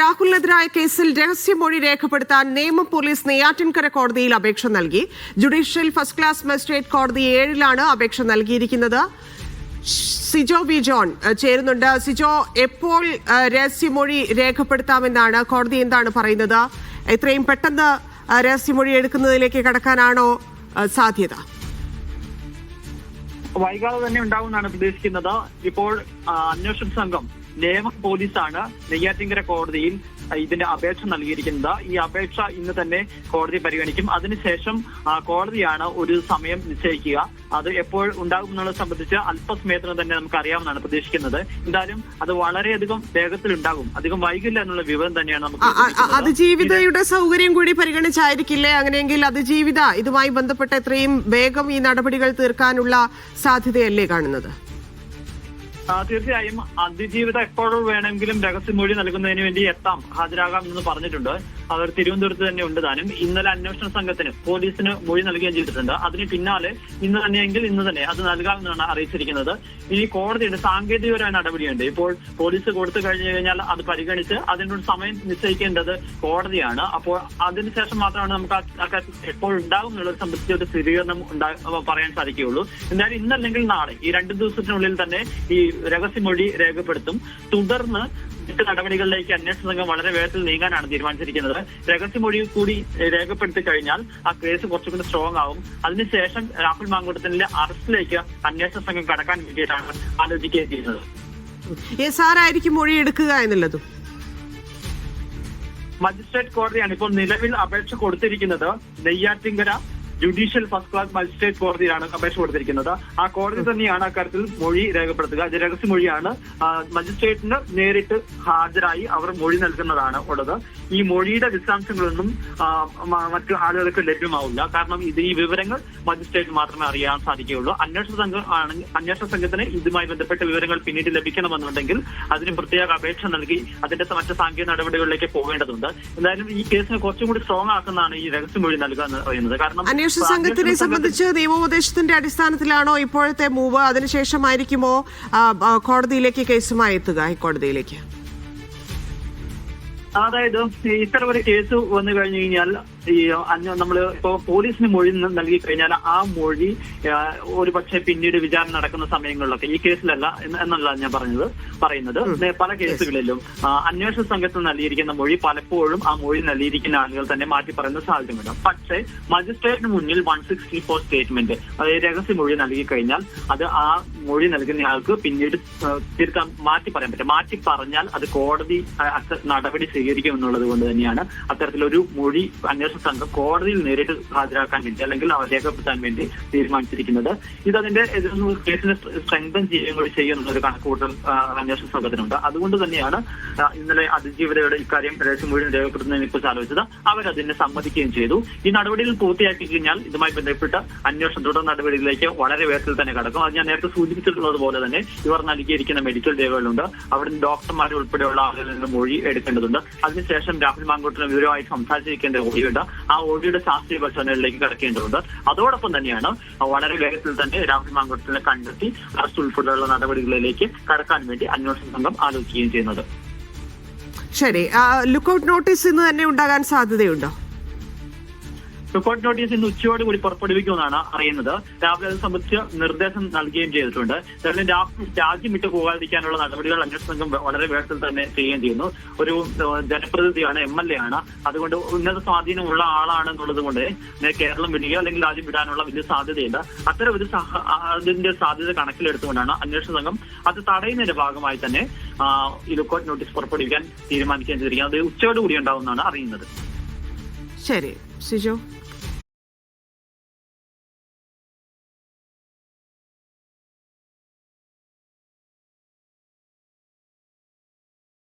രാഹുലിനെതിരായ കേസിൽ രഹസ്യമൊഴി രേഖപ്പെടുത്താൻ നേമം പോലീസ് നെയ്യാറ്റിൻകര കോടതിയിൽ അപേക്ഷ നൽകി. ജുഡീഷ്യൽ ഫസ്റ്റ് ക്ലാസ് മജിസ്ട്രേറ്റ് കോടതി ഏഴിലാണ് അപേക്ഷ നൽകിയിരിക്കുന്നത്. സിജോ വി ജോൺ ചേരുന്നുണ്ട്. സിജോ എപ്പോൾ രഹസ്യമൊഴി രേഖപ്പെടുത്താമെന്നാണ്? കോടതി എന്താണ് പറയുന്നത്? എത്രയും പെട്ടെന്ന് രഹസ്യമൊഴി എടുക്കുന്നതിലേക്ക് കടക്കാനാണോ സാധ്യത? വൈകാതെ തന്നെ ഉണ്ടാവുമെന്നാണ് പ്രതീക്ഷിക്കുന്നത്. ഇപ്പോൾ അന്വേഷണ സംഘം നിയമ പോലീസാണ് നെയ്യാറ്റിങ്കര കോടതിയിൽ ഇതിന്റെ അപേക്ഷ നൽകിയിരിക്കുന്നത്. ഈ അപേക്ഷ ഇന്ന് തന്നെ കോടതി പരിഗണിക്കും. അതിനുശേഷം കോടതിയാണ് ഒരു സമയം നിശ്ചയിക്കുക. അത് എപ്പോൾ ഉണ്ടാകും എന്നുള്ളത് സംബന്ധിച്ച് അല്പസമയത്തിന് തന്നെ നമുക്ക് അറിയാമെന്നാണ് പ്രതീക്ഷിക്കുന്നത്. എന്തായാലും അത് വളരെയധികം വേഗത്തിൽ ഉണ്ടാകും. അധികം വൈകില്ല എന്നുള്ള വിവരം തന്നെയാണ് നമുക്ക് അത് ജീവിതയുടെ അ- അതിജീവിതയുടെ സൗകര്യം കൂടി പരിഗണിച്ചായിരിക്കില്ലേ? അങ്ങനെയെങ്കിൽ അതിജീവിത ഇതുമായി ബന്ധപ്പെട്ട എത്രയും വേഗം ഈ നടപടികൾ തീർക്കാനുള്ള സാധ്യതയല്ലേ കാണുന്നത്? തീർച്ചയായും അതിജീവിത എപ്പോഴും വേണമെങ്കിലും രഹസ്യമൊഴി നൽകുന്നതിന് വേണ്ടി എത്താം. ഹാജരാകാം എന്ന് പറഞ്ഞിട്ടുണ്ട്. അവർ തിരുവനന്തപുരത്ത് തന്നെ ഉണ്ട് താനും. ഇന്നലെ അന്വേഷണ സംഘത്തിന് പോലീസിന് മൊഴി നൽകുകയും ചെയ്തിട്ടുണ്ട്. അതിന് പിന്നാലെ ഇന്ന് തന്നെയെങ്കിൽ ഇന്ന് തന്നെ അത് നൽകാമെന്നാണ് അറിയിച്ചിരിക്കുന്നത്. ഇനി കോടതിയുടെ സാങ്കേതികപരമായ നടപടിയുണ്ട്. ഇപ്പോൾ പോലീസ് കൊടുത്തു കഴിഞ്ഞു കഴിഞ്ഞാൽ അത് പരിഗണിച്ച് അതിനൊരു സമയം നിശ്ചയിക്കേണ്ടത് കോടതിയാണ്. അപ്പോൾ അതിനുശേഷം മാത്രമാണ് നമുക്ക് ആ- എപ്പോൾ ഉണ്ടാകും എന്നുള്ളത് സംബന്ധിച്ച് ഒരു സ്ഥിരീകരണം പറയാൻ സാധിക്കുകയുള്ളൂ. എന്തായാലും ഇന്നല്ലെങ്കിൽ നാളെ ഈ രണ്ട് ദിവസത്തിനുള്ളിൽ തന്നെ ഈ രഹസ്യമൊഴി രേഖപ്പെടുത്തും. തുടർന്ന് നടപടികളിലേക്ക് അന്വേഷണ സംഘം വളരെ വേഗത്തിൽ നീങ്ങാനാണ് തീരുമാനിച്ചിരിക്കുന്നത്. രഹസ്യമൊഴി കൂടി രേഖപ്പെടുത്തി കഴിഞ്ഞാൽ ആ കേസ് കുറച്ചുകൂടി സ്ട്രോങ് ആവും. അതിനുശേഷം രാഹുൽ മാങ്കൂട്ടത്തിന്റെ അറസ്റ്റിലേക്ക് അന്വേഷണ സംഘം കടക്കാൻ വേണ്ടിയിട്ടാണ് ആലോചിക്കേണ്ടിയിരുന്നത് എസ് ആരായിരിക്കും മൊഴി എടുക്കുക എന്നുള്ളതും. മജിസ്ട്രേറ്റ് കോടതിയാണ് ഇപ്പോൾ നിലവിൽ അപേക്ഷ കൊടുത്തിരിക്കുന്നത്. Neyyattinkara judicial first class magistrate കോടതിയിലാണ് അപേക്ഷ കൊടുത്തിരിക്കുന്നത്. ആ കോടതി തന്നെയാണ് അക്കാര്യത്തിൽ മൊഴി രേഖപ്പെടുത്തുക. രഹസ്യ മൊഴിയാണ്. മജിസ്ട്രേറ്റിന് നേരിട്ട് ഹാജരായി അവർ മൊഴി നൽകുന്നതാണ് ഉള്ളത്. ഈ മൊഴിയുടെ വിശദാംശങ്ങളൊന്നും മറ്റു ആളുകൾക്ക് ലഭ്യമാവില്ല. കാരണം ഇത് ഈ വിവരങ്ങൾ മജിസ്ട്രേറ്റ് മാത്രമേ അറിയാൻ സാധിക്കുകയുള്ളൂ. അന്വേഷണ സംഘം ആണെങ്കിൽ അന്വേഷണ സംഘത്തിന് ഇതുമായി ബന്ധപ്പെട്ട വിവരങ്ങൾ പിന്നീട് ലഭിക്കണമെന്നുണ്ടെങ്കിൽ അതിന് പ്രത്യേക അപേക്ഷ നൽകി അതിന്റെ മറ്റ് സാങ്കേതിക നടപടികളിലേക്ക് പോകേണ്ടതുണ്ട്. എന്തായാലും ഈ കേസിനെ കുറച്ചും കൂടി സ്ട്രോങ് ആക്കുന്നതാണ് ഈ രഹസ്യമൊഴി നൽകുക എന്ന് പറയുന്നത്. കാരണം അന്വേഷണ സംഘത്തിനെ സംബന്ധിച്ച് നിയമോപദേശത്തിന്റെ അടിസ്ഥാനത്തിലാണോ ഇപ്പോഴത്തെ മൂവ്? അതിനുശേഷമായിരിക്കുമോ കോടതിയിലേക്ക് കേസുമായി എത്തുക ഹൈക്കോടതിയിലേക്ക്? അതായത് ഇത്തരം ഒരു കേസ് വന്നു കഴിഞ്ഞു കഴിഞ്ഞാൽ ഈ നമ്മൾ നമ്മൾ ഇപ്പോ പോലീസിന് മൊഴി നൽകി കഴിഞ്ഞാൽ ആ മൊഴി ഒരു പക്ഷേ പിന്നീട് വിചാരണ നടക്കുന്ന സമയങ്ങളിലൊക്കെ ഈ കേസിലല്ല എന്ന് എന്നല്ല ഞാൻ പറഞ്ഞത് പറയുന്നത്. പല കേസുകളിലും അന്വേഷണ സംഘത്തിൽ നൽകിയിരിക്കുന്ന മൊഴി പലപ്പോഴും ആ മൊഴി നൽകിയിരിക്കുന്ന ആളുകൾ തന്നെ മാറ്റി പറയുന്ന സാഹചര്യമുണ്ട് പക്ഷേ മജിസ്ട്രേറ്റിന് മുന്നിൽ വൺ സിക്സ്റ്റി ഫോർ സ്റ്റേറ്റ്മെന്റ് അതായത് രഹസ്യ മൊഴി നൽകി കഴിഞ്ഞാൽ അത് ആ മൊഴി നൽകുന്ന ആൾക്ക് പിന്നീട് തിരുത്താൻ മാറ്റി പറയാൻ പറ്റും. മാറ്റി പറഞ്ഞാൽ അത് കോടതി നടപടി സ്വീകരിക്കും എന്നുള്ളത് കൊണ്ട് തന്നെയാണ് അത്തരത്തിലൊരു മൊഴി അന്വേഷണ സംഘം കോടതിയിൽ നേരിട്ട് ഹാജരാക്കാൻ വേണ്ടി അല്ലെങ്കിൽ രേഖപ്പെടുത്താൻ വേണ്ടി തീരുമാനിച്ചിരിക്കുന്നത്. ഇത് അതിന്റെ കേസിനെ സ്ട്രെങ്തൻ ചെയ്യുകയും ചെയ്യുന്ന ഒരു കണക്കുകൂട്ടൽ അന്വേഷണ സംഘത്തിനുണ്ട്. അതുകൊണ്ട് തന്നെയാണ് ഇന്നലെ അതിജീവിതയുടെ ഇക്കാര്യം രഹസ്യമൊഴി രേഖപ്പെടുത്തുന്നതിനെ കുറിച്ച് ആലോചിച്ചത് അവരതിനെ സമ്മതിക്കുകയും ചെയ്തു. ഈ നടപടികൾ പൂർത്തിയാക്കി കഴിഞ്ഞാൽ ഇതുമായി ബന്ധപ്പെട്ട അന്വേഷണ തുടർ നടപടികളിലേക്ക് വളരെ വേഗത്തിൽ തന്നെ കടക്കും. അത് ഞാൻ നേരത്തെ സൂചിപ്പിച്ചിട്ടുള്ളത് പോലെ തന്നെ ഇവർ നൽകിയിരിക്കുന്ന മെഡിക്കൽ രേഖകളുണ്ട്. അവിടുന്ന് ഡോക്ടർമാരെ ഉൾപ്പെടെയുള്ള ആളുകളിൽ നിന്ന് മൊഴി എടുക്കേണ്ടതുണ്ട്. അതിനുശേഷം രാഹുൽ മാങ്കോട്ടിന് വിവരമായി സംസാരിച്ചിരിക്കേണ്ട ഓഡിയുണ്ട് ആ ഓഡിയുടെ ശാസ്ത്രീയ പരിശോധനകളിലേക്ക് കിടക്കേണ്ടതുണ്ട്. അതോടൊപ്പം തന്നെയാണ് വളരെ വേഗത്തിൽ തന്നെ രാഹുൽ മാങ്കോട്ടിനെ കണ്ടെത്തി അറസ്റ്റ് ഉൾപ്പെടെയുള്ള നടപടികളിലേക്ക് കടക്കാൻ വേണ്ടി അന്വേഷണ സംഘം ആലോചിക്കുകയും ചെയ്യുന്നത്. ശരി. ലുക്ക്ഔട്ട് നോട്ടീസ് ഇന്ന് തന്നെ ഉണ്ടാകാൻ സാധ്യതയുണ്ടോ? റിപ്പോർട്ട് നോട്ടീസ് ഇന്ന് ഉച്ചയോടുകൂടി പുറപ്പെടുവിക്കുമെന്നാണ് അറിയുന്നത്. രാവിലെ അത് സംബന്ധിച്ച് നിർദ്ദേശം നൽകുകയും ചെയ്തിട്ടുണ്ട്. രാഹുൽ രാജ്യം വിട്ടു പോകാതിരിക്കാനുള്ള നടപടികൾ അന്വേഷണ സംഘം വളരെ വേഗത്തിൽ തന്നെ ചെയ്യുകയും ചെയ്യുന്നു. ഒരു ജനപ്രതിനിധിയാണ് എം എൽ എ ആണ്. അതുകൊണ്ട് ഉന്നത സ്വാധീനമുള്ള ആളാണെന്നുള്ളത് കൊണ്ട് കേരളം വിടുകയോ അല്ലെങ്കിൽ രാജ്യം വിടാനുള്ള വലിയ സാധ്യതയില്ല. അത്തരം ഒരു അതിന്റെ സാധ്യത കണക്കിലെടുത്തുകൊണ്ടാണ് അന്വേഷണ സംഘം അത് തടയുന്നതിന്റെ ഭാഗമായി തന്നെ ഈ ലുക്കൌട്ട് നോട്ടീസ് പുറപ്പെടുവിക്കാൻ തീരുമാനിക്കുകയും ചെയ്തിരിക്കുന്നത്. അത് ഉച്ചയോടുകൂടി ഉണ്ടാവുമെന്നാണ് അറിയുന്നത്. ശരി. സിജോ?